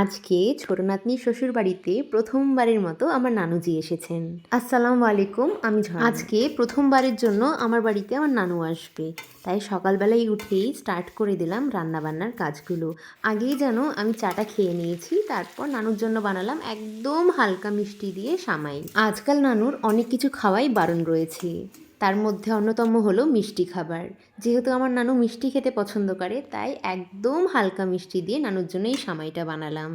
আজকে ছোট নাতনির শ্বশুর বাড়িতে প্রথমবারের মতো আমার নানুজি এসেছেন। আসসালামু আলাইকুম আমি আজকে প্রথমবারের জন্য আমার বাড়িতে আমার নানু আসবে। তাই সকালবেলায় উঠেই স্টার্ট করে দিলাম রান্নাবান্নার কাজগুলো। আগেই যেন আমি চাটা খেয়ে নিয়েছি তারপর নানুর জন্য বানালাম একদম হালকা মিষ্টি দিয়ে সামাই। আজকাল নানুর অনেক কিছু খাওয়াই বারণ রয়েছে। তার মধ্যে অন্যতম হলো মিষ্টি খাবার। যেহেতু আমার নানু মিষ্টি খেতে পছন্দ করে, তাই একদম হালকা মিষ্টি দিয়ে নানুর জন্য এই সামাইটা বানালাম।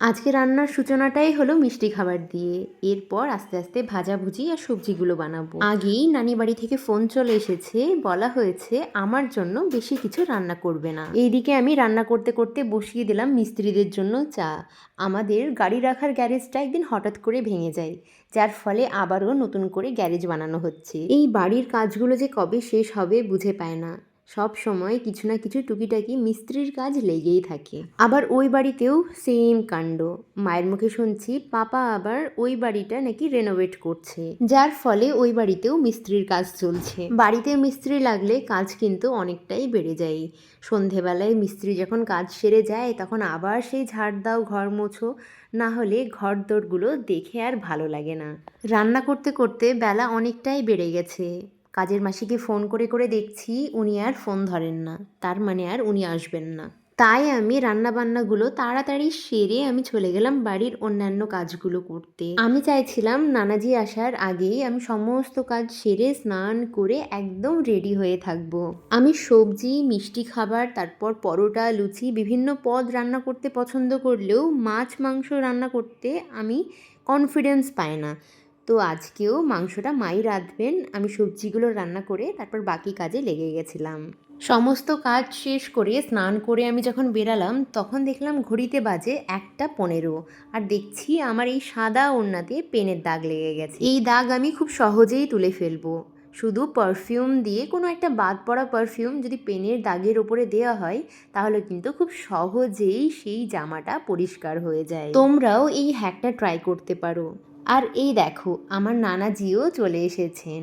আজকে রান্নার সূচনাটাই হলো মিষ্টি খাবার দিয়ে। এরপর আস্তে আস্তে ভাজাভুজি আর সবজিগুলো বানাবো। আগেই নানি বাড়ি থেকে ফোন চলে এসেছে। বলা হয়েছে, আমার জন্য বেশি কিছু রান্না করবে না। এইদিকে আমি রান্না করতে করতে বসিয়ে দিলাম মিস্ত্রিদের জন্য চা। আমাদের গাড়ি রাখার গ্যারেজটা একদিন হঠাৎ করে ভেঙে যায়, যার ফলে আবারও নতুন করে গ্যারেজ বানানো হচ্ছে। এই বাড়ির কাজগুলো যে কবে শেষ হবে বুঝে পায় না। সব সময় কিছু না কিছু টুকিটাকি মিস্ত্রির কাজ লেগেই থাকে। আবার ওই বাড়িতেও সেম কাণ্ড। মায়ের মুখে শুনছি পাপা আবার ওই বাড়িটা নাকি রেনোভেট করছে। যার ফলে ওই বাড়িতেও মিস্ত্রির কাজ চলছে। বাড়িতে মিস্ত্রি লাগলে কাজ কিন্তু অনেকটাই বেড়ে যায়। সন্ধেবেলায় মিস্ত্রি যখন কাজ সেরে যায়, তখন আবার সেই ঝাড় দাও, ঘর মোছো, না হলে ঘর দোরগুলো দেখে আর ভালো লাগে না। রান্না করতে করতে বেলা অনেকটাই বেড়ে গেছে। কাজের মাসিকে ফোন করে করে দেখছি উনি আর ফোন ধরেন না। তার মানে আর উনি আসবেন না। তাই আমি রান্না বান্নাগুলো তাড়াতাড়ি সেরে আমি চলে গেলাম বাড়ির অন্যান্য কাজগুলো করতে। আমি চাইছিলাম নানাজি আসার আগেই আমি সমস্ত কাজ সেরে স্নান করে একদম রেডি হয়ে থাকব। আমি সবজি, মিষ্টি খাবার, তারপর পরোটা, লুচি, বিভিন্ন পদ রান্না করতে পছন্দ করলেও মাছ, মাংস রান্না করতে আমি কনফিডেন্স পাই না। তো আজকেও মাংসটা মাই রাঁধবেন। আমি সবজিগুলো রান্না করে তারপর বাকি কাজে লেগে গেছিলাম। সমস্ত কাজ শেষ করে স্নান করে আমি যখন বেরালাম, তখন দেখলাম ঘড়িতে বাজে একটা পনেরো। আর দেখছি আমার এই সাদা ওড়নাতে পেনের দাগ লেগে গেছে। এই দাগ আমি খুব সহজেই তুলে ফেলব। শুধু পারফিউম দিয়ে কোনো একটা বাদ পড়া পারফিউম যদি পেনের দাগের ওপরে দেওয়া হয়, তাহলে কিন্তু খুব সহজেই সেই জামাটা পরিষ্কার হয়ে যায়। তোমরাও এই হ্যাকটা ট্রাই করতে পারো। আর এই দেখো, আমার নানাজিও চলে এসেছেন।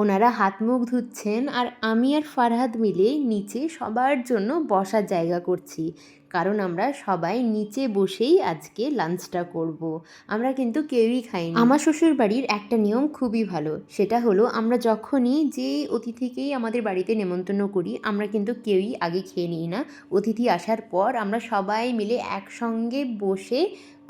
ওনারা হাত মুখ ধুচ্ছেন আর আমি আর ফারহাদ মিলে নিচে সবার জন্য বসার জায়গা করছি, কারণ আমরা সবাই নিচে বসেই আজকে লাঞ্চটা করব। আমরা কিন্তু কেউই খাইনি। আমার শ্বশুর বাড়ির একটা নিয়ম খুবই ভালো, সেটা হলো আমরা যখনই যে অতিথিকেই আমাদের বাড়িতে নেমন্তন্ন করি, আমরা কিন্তু কেউই আগে খেয়ে নিই না। অতিথি আসার পর আমরা সবাই মিলে একসঙ্গে বসে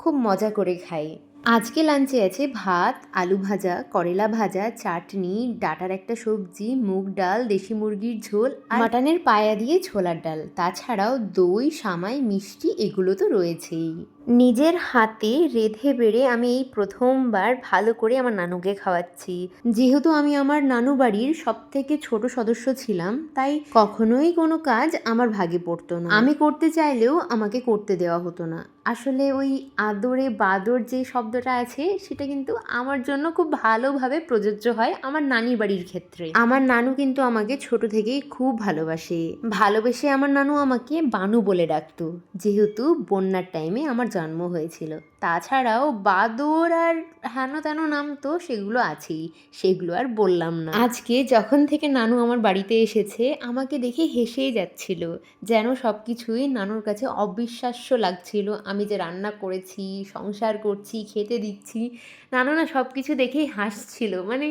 খুব মজা করে খাই। আজকে লাঞ্চে আছে ভাত, আলু ভাজা, করলা ভাজা, চাটনি, ডাটার একটা সবজি, মুগ ডাল, দেশি মুরগির ঝোল আর মাটনের পায়া দিয়ে ছোলার ডাল। তাছাড়াও দই, সামাই, মিষ্টি এগুলো তো রয়েছেই। নিজের হাতে রেধে বেড়ে আমি এই প্রথমবার ভালো করে আমার নানুকে খাওয়াচ্ছি। যেহেতু আমি আমার নানু বাড়ির সব থেকে ছোট সদস্য ছিলাম, তাই কখনোই কোনো কাজ আমার ভাগে পড়তো না। আমি করতে চাইলেও আমাকে করতে দেওয়া হতো না। আসলে ওই আদরে বাদর যে শব্দটা আছে, সেটা কিন্তু আমার জন্য খুব ভালোভাবে প্রযোজ্য হয় আমার নানির বাড়ির ক্ষেত্রে। আমার নানু কিন্তু আমাকে ছোট থেকেই খুব ভালোবাসে। ভালোবেসে আমার নানু আমাকে বানু বলে ডাকতো। যেহেতু বন্যার টাইমে আমার জন্ম হয়েছিল। তাছাড়াও বাদর আর হেন তেন নাম তো সেগুলো আছেই, সেগুলো আর বললাম না। আজকে যখন থেকে নানু আমার বাড়িতে এসেছে, আমাকে দেখে হেসেই যাচ্ছিল, যেন সব কিছুই নানুর কাছে অবিশ্বাস্য লাগছিল। আমি যে রান্না করেছি, সংসার করছি, খেতে দিচ্ছি, নানু না সব কিছু দেখেই হাসছিল। মানে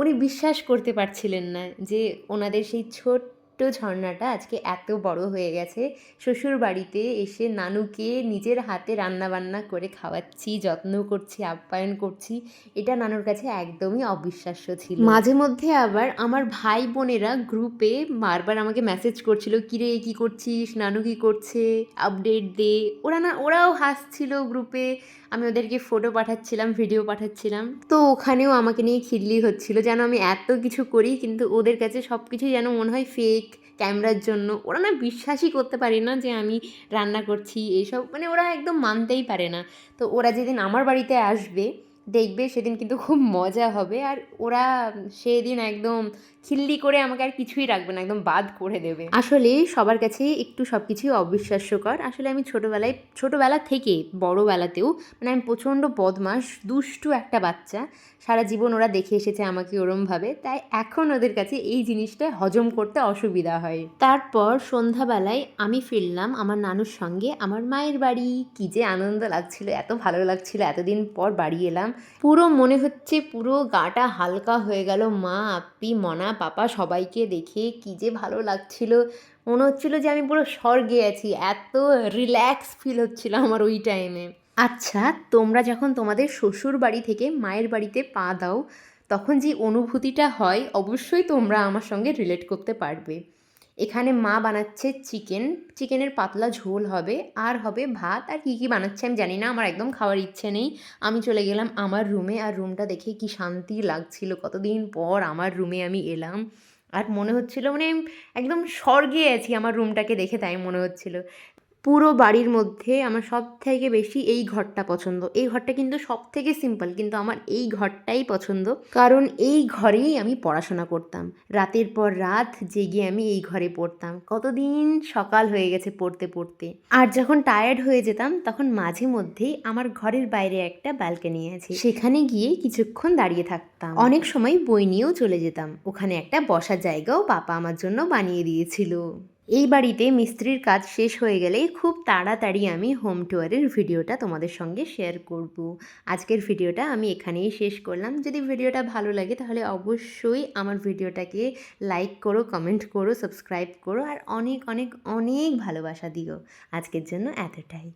উনি বিশ্বাস করতে পারছিলেন না যে ওনাদের সেই ছোট্ট ঝর্ণাটা আজকে এত বড় হয়ে গেছে। শ্বশুর বাড়িতে এসে নানুকে নিজের হাতে রান্না বান্না করে খাওয়াচ্ছি, যত্ন করছি, আপ্যায়ন করছি। এটা নানুর কাছে একদমই অবিশ্বাস্য ছিল। মাঝে মধ্যে আবার আমার ভাই বোনেরা গ্রুপে বারবার আমাকে মেসেজ করছিল, কিরে, কি করছিস? নানু কি করছে? আপডেট দে। ওরা না, ওরাও হাসছিল গ্রুপে আমি ওদেরকে ফটো পাঠাচ্ছিলাম ভিডিও পাঠাচ্ছিলাম। তো ওখানেও আমাকে নিয়ে খিল্লি হচ্ছিল, যেন আমি এত কিছু করি, কিন্তু ওদের কাছে সব কিছুই যেন মনে হয় ফেক ক্যামেরার জন্য। ওরা না বিশ্বাসই করতে পারে না যে আমি রান্না করছি, এইসব। মানে ওরা একদম মানতেই পারে না। তো ওরা যেদিন আমার বাড়িতে আসবে, দেখবে সেদিন কিন্তু খুব মজা হবে। আর ওরা সেদিন একদম খিল্লি করে আমাকে আর কিছুই রাখবে না একদম বাদ করে দেবে। আসলে সবার কাছে একটু সব কিছুই অবিশ্বাস্যকর। আসলে আমি ছোটোবেলায় ছোটোবেলা থেকে বড়োবেলাতেও মানে আমি প্রচণ্ড বদমাস দুষ্টু একটা বাচ্চা। সারা জীবন ওরা দেখে এসেছে আমাকে ওরমভাবে তাই এখন ওদের কাছে এই জিনিসটা হজম করতে অসুবিধা হয়। তারপর সন্ধ্যাবেলায় আমি ফিরলাম আমার নানুর সঙ্গে আমার মায়ের বাড়ি। কি যে আনন্দ লাগছিল এত ভালো লাগছিল এতদিন পর বাড়ি এলাম। পুরো মনে হচ্ছে পুরো গাটা হালকা হয়ে গেল মা আপ্পি মনা পাপা সবাইকে দেখে কি যে ভালো লাগছিল। মনে হচ্ছিল যে আমি পুরো স্বর্গে আছি। এত রিল্যাক্স ফিল হচ্ছিল আমার ওই টাইমে আচ্ছা তোমরা যখন তোমাদের শ্বশুর বাড়ি থেকে মায়ের বাড়িতে পা দাও, তখন যে অনুভূতিটা হয়, অবশ্যই তোমরা আমার সঙ্গে রিলেট করতে পারবে। এখানে মা বানাচ্ছে চিকেন। চিকেনের পাতলা ঝোল হবে, আর হবে ভাত। আর কী কী বানাচ্ছে আমি জানি না, আমার একদম খাওয়ার ইচ্ছে নেই। আমি চলে গেলাম আমার রুমে, আর রুমটা দেখে কি শান্তি লাগছিল। কতদিন পর আমার রুমে আমি এলাম। আর মনে হচ্ছিল মানে একদম স্বর্গে আছি আমার রুমটাকে দেখে, তাই মনে হচ্ছিল। পুরো বাড়ির মধ্যে আমার সব থেকে বেশি এই ঘরটা পছন্দ। এই ঘরটা কিন্তু সব থেকে সিম্পল কিন্তু আমার এই ঘরটাই পছন্দ। কারণ এই ঘরেই আমি পড়াশোনা করতাম। রাতের পর রাত জেগে আমি এই ঘরে পড়তাম। কতদিন সকাল হয়ে গেছে পড়তে পড়তে। আর যখন টায়ার্ড হয়ে যেতাম, তখন মাঝে মধ্যেই আমার ঘরের বাইরে একটা ব্যালকনি আছে। সেখানে গিয়ে কিছুক্ষণ দাঁড়িয়ে থাকতাম। অনেক সময় বই নিয়েও চলে যেতাম। ওখানে একটা বসার জায়গাও পাপা আমার জন্য বানিয়ে দিয়েছিল। এই বাড়িতে মিস্ত্রির কাজ শেষ হয়ে গেলে খুব তাড়াতাড়ি আমি হোম টুয়ারের ভিডিওটা তোমাদের সঙ্গে শেয়ার করব। আজকের ভিডিওটা আমি এখানেই শেষ করলাম। যদি ভিডিওটা ভালো লাগে তাহলে অবশ্যই আমার ভিডিওটাকে লাইক করো কমেন্ট করো সাবস্ক্রাইব করো আর অনেক অনেক অনেক ভালোবাসা দিও। আজকের জন্য এতটাই।